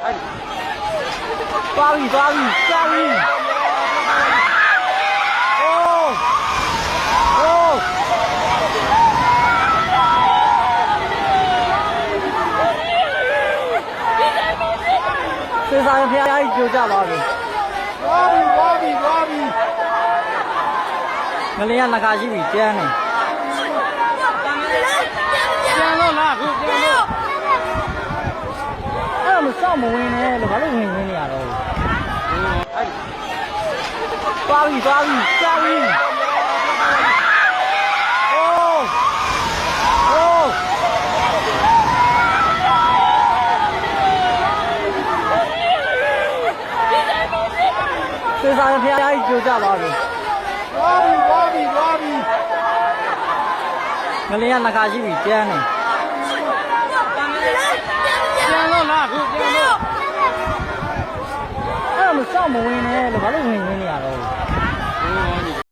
သွားပြီသွားပြီသွားပြီအိုးအိုးစေစားရဖျားကြီးကြိုကြပါပြီသွားပြီသွားပြီသွားပြီငလျင်ကနှခါရှိပြီကျန်းနေ မှမဝင်နဲ့လို့ဘာလို့ဝင်ဝင်နေရတော့သွားပြီသွားပြီသွားပြီအိုးအိုးသေစာဖျားကြီးကြိုကြပါဘူးသွားပြီသွားပြီသွားပြီငလျာနှခါရှိပြီကျန်းနေ ကြောက်မဝင်နဲ့လို့ဘာလို့ဝင်ရင်းနေရတော့